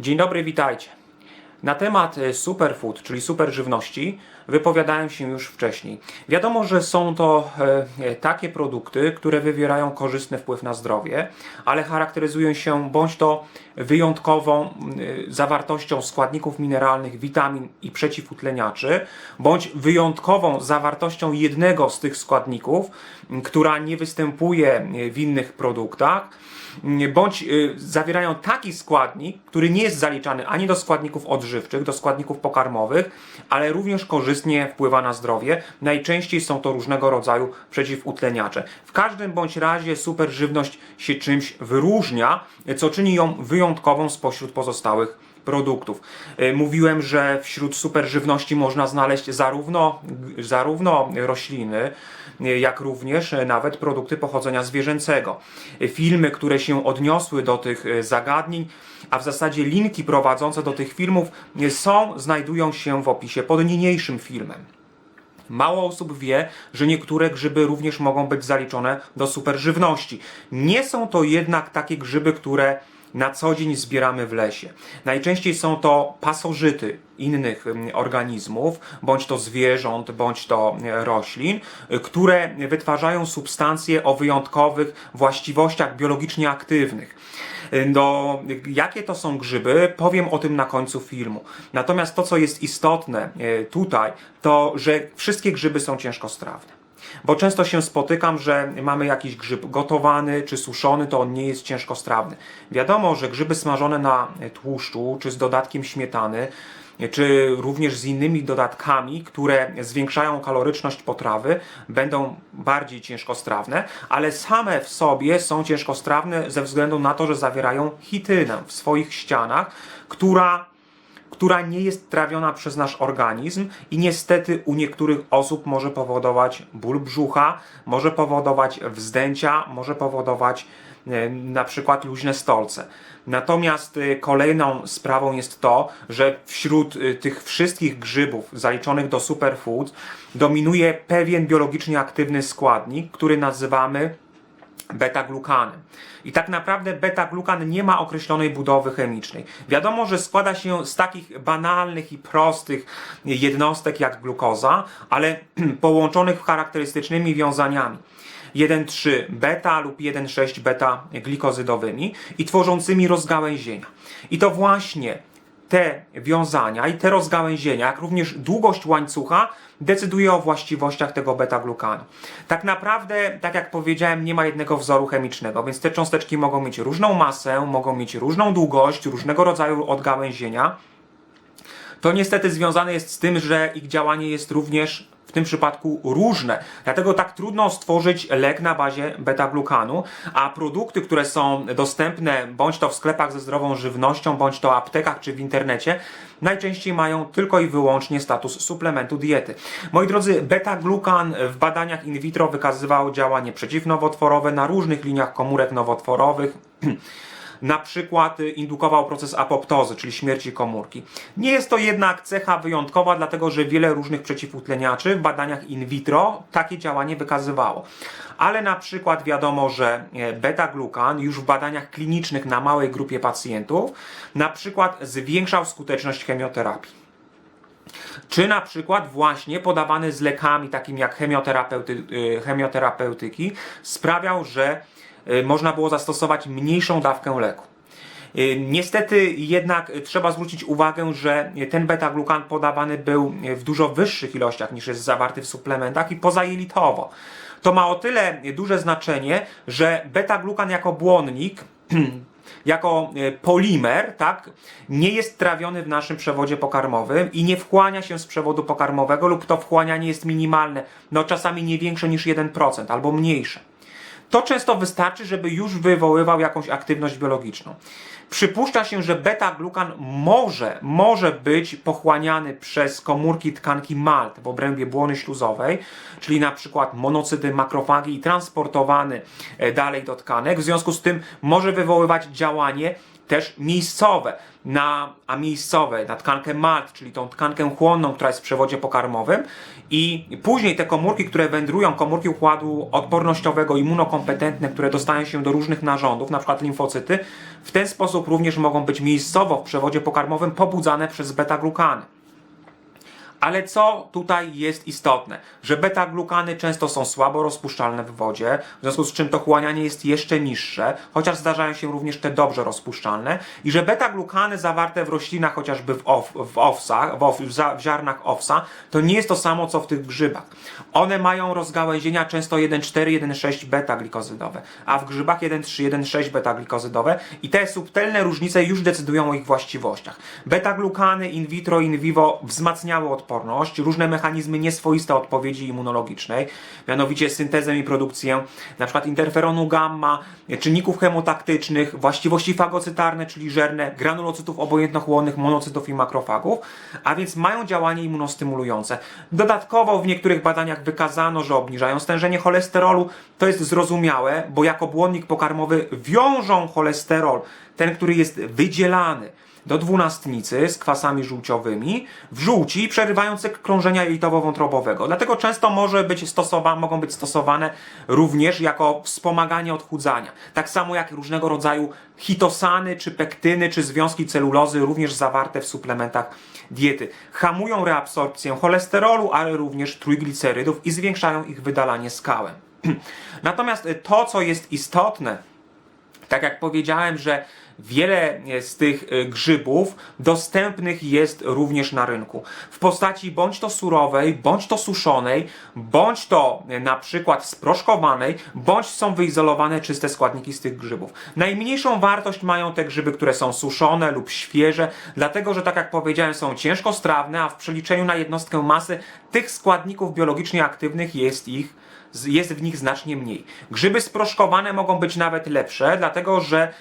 Dzień dobry, witajcie. Na temat e, superfood, czyli superżywności, wypowiadałem się już wcześniej. Wiadomo, że są to e, e, takie produkty, które wywierają korzystny wpływ na zdrowie, ale charakteryzują się bądź to wyjątkową zawartością składników mineralnych, witamin i przeciwutleniaczy, bądź wyjątkową zawartością jednego z tych składników, która nie występuje w innych produktach bądź y, zawierają taki składnik, który nie jest zaliczany ani do składników odżywczych, do składników pokarmowych, ale również korzystnie wpływa na zdrowie. Najczęściej są to różnego rodzaju przeciwutleniacze. W każdym bądź razie superżywność się czymś wyróżnia, co czyni ją wyjątkową spośród pozostałych produktów. Y, Mówiłem, że wśród superżywności można znaleźć zarówno, zarówno rośliny, y, jak również y, nawet produkty pochodzenia zwierzęcego. Filmy, które się odniosły do tych zagadnień, a w zasadzie linki prowadzące do tych filmów są, znajdują się w opisie pod niniejszym filmem. Mało osób wie, że niektóre grzyby również mogą być zaliczone do superżywności. Nie są to jednak takie grzyby, które na co dzień zbieramy w lesie. Najczęściej są to pasożyty innych ym, organizmów, bądź to zwierząt, bądź to e, roślin, które wytwarzają substancje o wyjątkowych właściwościach biologicznie aktywnych. Y, No, jakie to są grzyby, powiem o tym na końcu filmu. Natomiast to, co jest istotne y, tutaj, to że wszystkie grzyby są ciężkostrawne. Bo często się spotykam, że mamy jakiś grzyb gotowany czy suszony, to on nie jest ciężkostrawny. Wiadomo, że grzyby smażone na tłuszczu czy z dodatkiem śmietany, czy również z innymi dodatkami, które zwiększają kaloryczność potrawy, będą bardziej ciężkostrawne, ale same w sobie są ciężkostrawne ze względu na to, że zawierają chitynę w swoich ścianach, która która nie jest trawiona przez nasz organizm i niestety u niektórych osób może powodować ból brzucha, może powodować wzdęcia, może powodować e, na przykład luźne stolce. Natomiast e, kolejną sprawą jest to, że wśród e, tych wszystkich grzybów zaliczonych do superfood dominuje pewien biologicznie aktywny składnik, który nazywamy beta-glukanem. I tak naprawdę beta-glukan nie ma określonej budowy chemicznej. Wiadomo, że składa się z takich banalnych i prostych jednostek jak glukoza, ale połączonych charakterystycznymi wiązaniami. 1,3 beta lub 1,6 beta glikozydowymi i tworzącymi rozgałęzienia. I to właśnie te wiązania i te rozgałęzienia, jak również długość łańcucha decyduje o właściwościach tego beta-glukanu. Tak naprawdę, tak jak powiedziałem, nie ma jednego wzoru chemicznego, więc te cząsteczki mogą mieć różną masę, mogą mieć różną długość, różnego rodzaju odgałęzienia. To niestety związane jest z tym, że ich działanie jest również tym przypadku różne. Dlatego tak trudno stworzyć lek na bazie beta-glukanu, a produkty, które są dostępne bądź to w sklepach ze zdrową żywnością, bądź to aptekach czy w internecie, najczęściej mają tylko i wyłącznie status suplementu diety. Moi drodzy, beta-glukan w badaniach in vitro wykazywał działanie przeciwnowotworowe na różnych liniach komórek nowotworowych. na przykład y, indukował proces apoptozy, czyli śmierci komórki. Nie jest to jednak cecha wyjątkowa, dlatego że wiele różnych przeciwutleniaczy w badaniach in vitro takie działanie wykazywało. Ale na przykład wiadomo, że e, beta-glukan już w badaniach klinicznych na małej grupie pacjentów na przykład zwiększał skuteczność chemioterapii czy na przykład właśnie podawany z lekami takimi jak chemioterapeuty, chemioterapeutyki sprawiał, że można było zastosować mniejszą dawkę leku. Y, Niestety jednak trzeba zwrócić uwagę, że ten beta-glukan podawany był w dużo wyższych ilościach niż jest zawarty w suplementach i pozajelitowo. To ma o tyle duże znaczenie, że beta-glukan jako błonnik jako e, polimer, tak, nie jest trawiony w naszym przewodzie pokarmowym i nie wchłania się z przewodu pokarmowego lub to wchłanianie jest minimalne, no czasami nie większe niż 1% albo mniejsze. To często wystarczy, żeby już wywoływał jakąś aktywność biologiczną. Przypuszcza się, że beta-glukan może, może być pochłaniany przez komórki tkanki malt w obrębie błony śluzowej, czyli na przykład monocyty, makrofagi i transportowany e, dalej do tkanek. W związku z tym może wywoływać działanie też miejscowe, na, a miejscowe na tkankę MALT, czyli tą tkankę chłonną, która jest w przewodzie pokarmowym i później te komórki, które wędrują, komórki układu odpornościowego, immunokompetentne, które dostają się do różnych narządów, na przykład limfocyty, w ten sposób również mogą być miejscowo w przewodzie pokarmowym pobudzane przez beta-glukany. Ale co tutaj jest istotne? Że beta-glukany często są słabo rozpuszczalne w wodzie, w związku z czym to chłanianie jest jeszcze niższe, chociaż zdarzają się również te dobrze rozpuszczalne, i że beta-glukany zawarte w roślinach, chociażby w, ow, w owsach, w, za, w ziarnach owsa, to nie jest to samo co w tych grzybach. One mają rozgałęzienia często 1,4, 1,6 beta-glikozydowe, a w grzybach 1,3, 1,6 beta-glikozydowe i te subtelne różnice już decydują o ich właściwościach. Beta-glukany in vitro, in vivo wzmacniały odporność, różne mechanizmy nieswoiste odpowiedzi immunologicznej, mianowicie syntezę i produkcję np. interferonu gamma, czynników chemotaktycznych, właściwości fagocytarne, czyli żerne, granulocytów obojętnochłonnych, monocytów i makrofagów, a więc mają działanie immunostymulujące. Dodatkowo w niektórych badaniach wykazano, że obniżają stężenie cholesterolu. To jest zrozumiałe, bo jako błonnik pokarmowy wiążą cholesterol, ten, który jest wydzielany do dwunastnicy z kwasami żółciowymi w żółci przerywający krążenia jelitowo-wątrobowego. Dlatego często może być stosowa mogą być stosowane również jako wspomaganie odchudzania. Tak samo jak różnego rodzaju hitosany, czy pektyny, czy związki celulozy, również zawarte w suplementach diety. Hamują reabsorpcję cholesterolu, ale również trójglicerydów i zwiększają ich wydalanie skałem. Natomiast to, co jest istotne, tak jak powiedziałem, że wiele z tych y, grzybów dostępnych jest również na rynku. W postaci bądź to surowej, bądź to suszonej, bądź to y, na przykład sproszkowanej, bądź są wyizolowane czyste składniki z tych grzybów. Najmniejszą wartość mają te grzyby, które są suszone lub świeże, dlatego że tak jak powiedziałem, są ciężko strawne, a w przeliczeniu na jednostkę masy tych składników biologicznie aktywnych jest ich jest w nich znacznie mniej. Grzyby sproszkowane mogą być nawet lepsze, dlatego że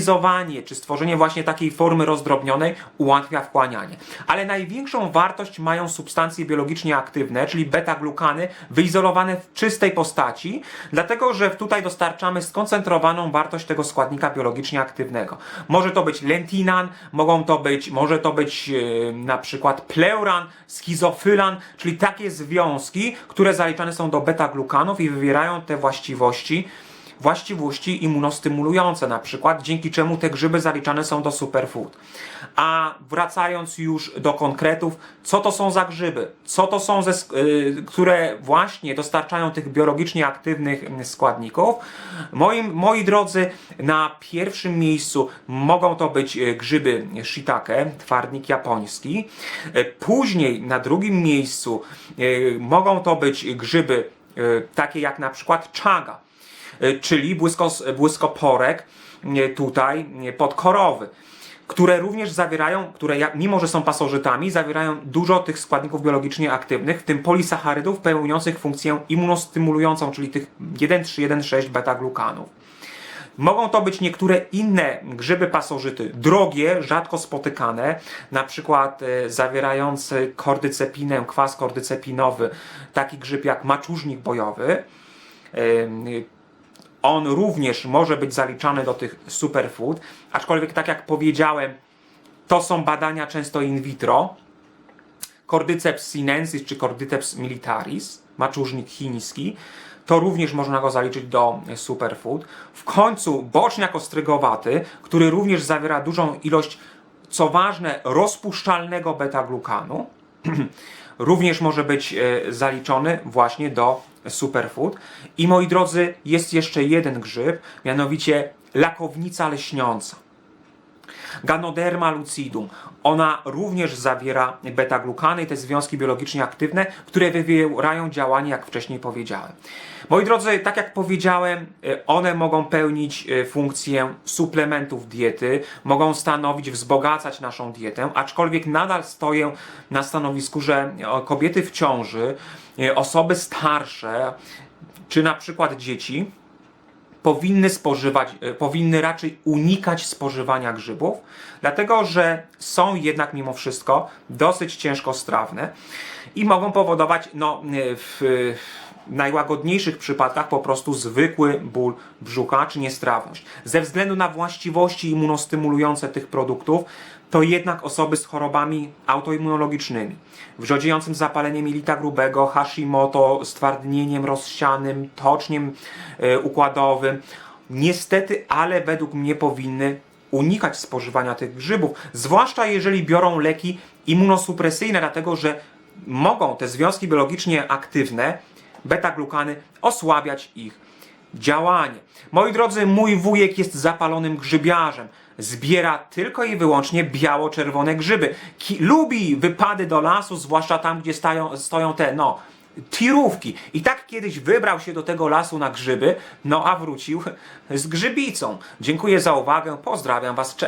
zmikronizowanie czy stworzenie właśnie takiej formy rozdrobnionej ułatwia wchłanianie. Ale największą wartość mają substancje biologicznie aktywne, czyli beta-glukany, wyizolowane w czystej postaci, dlatego że tutaj dostarczamy skoncentrowaną wartość tego składnika biologicznie aktywnego. Może to być lentinan, mogą to być, może to być yy, na przykład pleuran, schizofylan, czyli takie związki, które zaliczane są do beta-glukanów i wywierają te właściwości, właściwości immunostymulujące na przykład, dzięki czemu te grzyby zaliczane są do superfood. A wracając już do konkretów, co to są za grzyby? Co to są, ze, yy, które właśnie dostarczają tych biologicznie aktywnych składników? Moim, moi drodzy, na pierwszym miejscu mogą to być grzyby shiitake, twardnik japoński. Później na drugim miejscu mogą to być grzyby takie jak na przykład chaga E, czyli błyskos, błyskoporek e, tutaj e, podkorowy które również zawierają, które mimo że są pasożytami, zawierają dużo tych składników biologicznie aktywnych, w tym polisacharydów pełniących funkcję immunostymulującą, czyli tych 1,3-1,6 beta-glukanów. Mogą to być niektóre inne grzyby pasożyty, drogie, rzadko spotykane, na przykład e, zawierający kordycepinę, kwas kordycepinowy, taki grzyb jak maczużnik bojowy. On również może być zaliczany do tych superfood, aczkolwiek tak jak powiedziałem, to są badania często in vitro. Cordyceps sinensis czy Cordyceps militaris, maczużnik chiński, to również można go zaliczyć do superfood. W końcu boczniak ostrygowaty, który również zawiera dużą ilość, co ważne, rozpuszczalnego beta-glukanu, również może być e, zaliczony właśnie do superfood. I moi drodzy, jest jeszcze jeden grzyb, mianowicie lakownica leśniąca. Ganoderma lucidum. Ona również zawiera beta-glukany i te związki biologicznie aktywne, które wywierają działanie, jak wcześniej powiedziałem. Moi drodzy, tak jak powiedziałem, e, one mogą pełnić e, funkcję suplementów diety, mogą stanowić, wzbogacać naszą dietę, aczkolwiek nadal stoję na stanowisku, że kobiety w ciąży, osoby starsze, czy na przykład dzieci, powinny spożywać, e, powinny raczej unikać spożywania grzybów, dlatego że są jednak mimo wszystko dosyć ciężko strawne i mogą powodować no, e, w, najłagodniejszych przypadkach po prostu zwykły ból brzucha czy niestrawność. Ze względu na właściwości immunostymulujące tych produktów, to jednak osoby z chorobami autoimmunologicznymi, wrzodziejącym zapaleniem jelita grubego, Hashimoto, stwardnieniem rozsianym, toczniem e, układowym, niestety, ale według mnie powinny unikać spożywania tych grzybów, zwłaszcza jeżeli biorą leki immunosupresyjne, dlatego że mogą te związki biologicznie aktywne, beta-glukany, osłabiać ich działanie. Moi drodzy, mój wujek jest zapalonym grzybiarzem. Zbiera tylko i wyłącznie biało-czerwone grzyby. Ki- lubi wypady do lasu, zwłaszcza tam, gdzie stają, stoją te, no, tirówki. I tak kiedyś wybrał się do tego lasu na grzyby, no a wrócił z grzybicą. Dziękuję za uwagę, pozdrawiam Was, cześć.